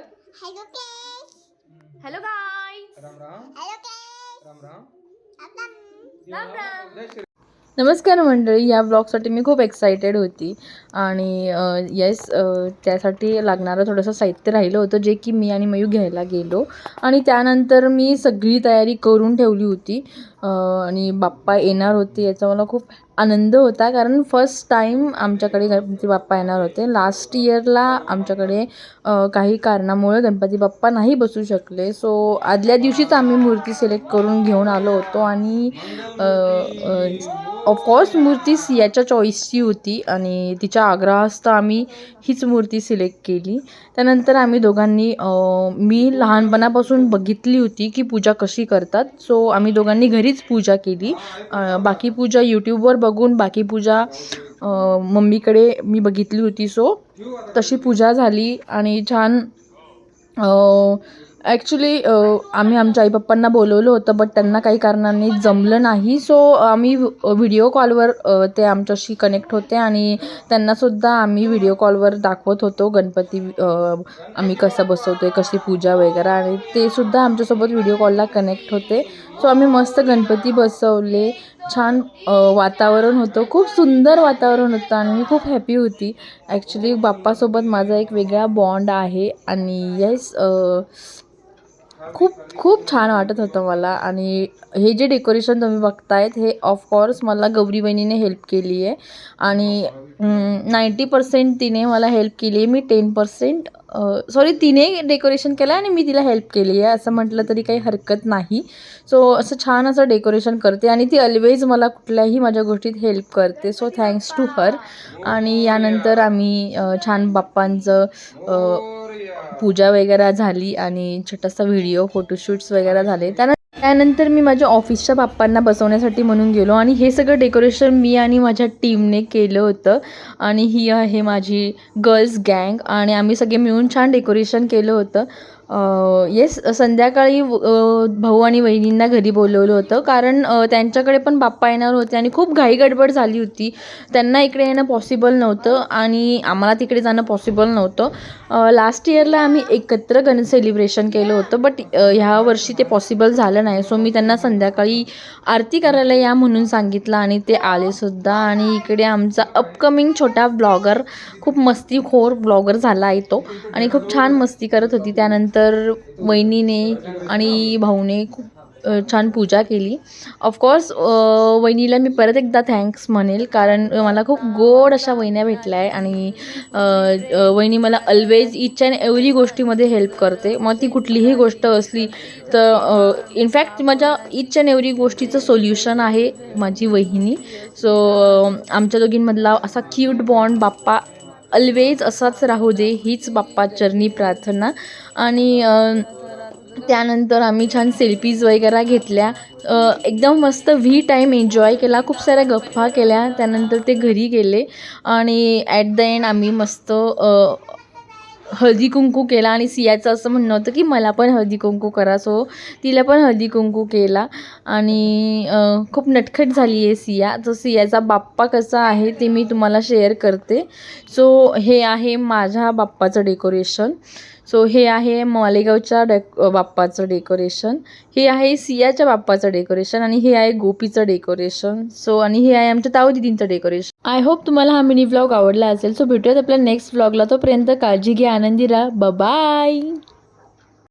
Hello केस hello guys Ram Ram. Hello केस राम राम. राम राम. जय श्री नमस्कार मंडळी या ब्लॉगसाठी मी खूप एक्सायटेड होती. आणि येस त्यासाठी लागणारं थोडंसं साहित्य राहिलं होतं जे की मी आणि मयू घ्यायला गेलो. आणि त्यानंतर मी सगळी तयारी करून ठेवली होती. आणि बाप्पा येणार होते याचा मला खूप आनंद होता. कारण फर्स्ट टाईम आमच्याकडे गणपती बाप्पा येणार होते. लास्ट इयरला आमच्याकडे काही कारणामुळे गणपती बाप्पा नाही बसू शकले. सो आदल्या दिवशीच आम्ही मूर्ती सिलेक्ट करून घेऊन आलो होतो आणि ऑफकोर्स मूर्ती सियाच्या चॉईसची होती आणि तिच्या आग्रहास्त आम्ही हीच मूर्ती सिलेक्ट केली. त्यानंतर आम्ही दोघांनी मी लहानपणापासून बघितली होती की पूजा कशी करतात. सो आम्ही दोघांनी घरी घरीच पूजा केली. बाकी पूजा यूट्यूबवर बघून बाकी पूजा मम्मीकडे मी बघितली होती. सो तशी पूजा झाली आणि छान ॲक्च्युली आम्ही आमच्या आईपप्पांना बोलवलं होतं बट त्यांना काही कारणाने जमलं नाही. सो आम्ही व्हिडिओ कॉलवर ते आमच्याशी कनेक्ट होते आणि त्यांनासुद्धा आम्ही व्हिडिओ कॉलवर दाखवत होतो गणपती आम्ही कसं बसवतो आहे कशी पूजा वगैरे आणि ते सुद्धा आमच्यासोबत व्हिडिओ कॉलला कनेक्ट होते. सो आम्ही मस्त गणपती बसवले. छान वातावरण होतं. खूप सुंदर वातावरण होतं आणि मी खूप हॅपी होती. ॲक्च्युली बाप्पासोबत माझा एक वेगळा बॉन्ड आहे आणि येस खूप खूप छान वाटत होतं मला. आणि हे जे डेकोरेशन तुम्ही बघतायत हे ऑफकोर्स मला गौरी बहिणीने हेल्प केली आहे आणि नाईंटी पर्सेंट तिने मला हेल्प केली आहे मी टेन पर्सेंट सॉरी तिने डेकोरेशन केलं आणि मी तिला हेल्प केली आहे असं म्हटलं तरी काही हरकत नाही. सो असं छान असं डेकोरेशन करते आणि ती ऑलवेज मला कुठल्याही माझ्या गोष्टीत हेल्प करते. सो थँक्स टू हर आणि यानंतर आम्ही छान बाप्पांचं पूजा वगैरे झाली आणि छोटासा व्हिडिओ फोटोशूट्स वगैरे झाले. त्यानंतर त्यानंतर मी माझ्या ऑफिसच्या बाप्पांना बसवण्यासाठी म्हणून गेलो आणि हे सगळं डेकोरेशन मी आणि माझ्या टीमने केलं होतं. आणि ही आहे माझी गर्ल्स गँग आणि आम्ही सगळे मिळून छान डेकोरेशन केलं होतं. येस संध्याकाळी भाऊ आणि वहिनींना घरी बोलवलं होतं. कारण त्यांच्याकडे पण बाप्पा येणार होते आणि खूप घाई गडबड झाली होती. त्यांना इकडे येणं पॉसिबल नव्हतं आणि आम्हाला तिकडे जाणं पॉसिबल नव्हतं. लास्ट इयरला आम्ही एकत्र गण सेलिब्रेशन केलं होतं बट ह्या वर्षी ते पॉसिबल झालं नाही. नाही सो मी त्यांना संध्याकाळी आरती करायला या म्हणून सांगितलं आणि ते आलेसुद्धा आणि इकडे आमचा अपकमिंग छोटा ब्लॉगर खूप मस्तीखोर ब्लॉगर झाला आहे तो. आणि खूप छान मस्ती करत होती. त्यानंतर वहिनीने आणि भाऊने खूप छान पूजा केली. ऑफकोर्स वहिनीला मी परत एकदा थँक्स म्हणेल कारण मला खूप गोड अशा वहिन्या भेटल्या आहे आणि वहिनी मला ऑलवेज इच अँड एव्हरी गोष्टीमध्ये हेल्प करते. मग ती कुठलीही गोष्ट असली तर इनफॅक्ट माझ्या इच अँड एव्हरी गोष्टीचं सोल्युशन आहे माझी वहिनी. सो आमच्या दोघींमधला असा क्यूट बॉन्ड बाप्पा ऑलवेज असाच राहू दे हीच बाप्पा चरणी प्रार्थना. आणि त्यानंतर आम्ही छान सेल्फीज वगैरे घेतल्या. एकदम मस्त व्ही टाईम एन्जॉय केला. खूप साऱ्या गप्पा केल्या. त्यानंतर ते घरी गेले. आणि ॲट द एंड आम्ही मस्त हळदी कुंकू केला. आणि सियाचं असं म्हणणं होतं की मला पण हळदी कुंकू करा. सो तिला पण हळदी कुंकू केला. आणि खूप नटखट झाली आहे सिया. तर सियाचा बाप्पा कसा आहे ते मी तुम्हाला शेअर करते. सो हे आहे माझ्या बाप्पाचं डेकोरेशन सो हे आहे मालेगावच्या डेक बाप्पाचं डेकोरेशन हे आहे सियाच्या बाप्पाचं डेकोरेशन आणि हे आहे गोपीचं डेकोरेशन सो आणि हे आहे आमच्या ताऊ दिदींचं डेकोरेशन आय होप तुम्हाला हा मिनी व्लॉग आवडला असेल. सो भेटूयात आपल्या नेक्स्ट व्लॉगला तोपर्यंत काळजी घ्या आनंदी राहा. बाय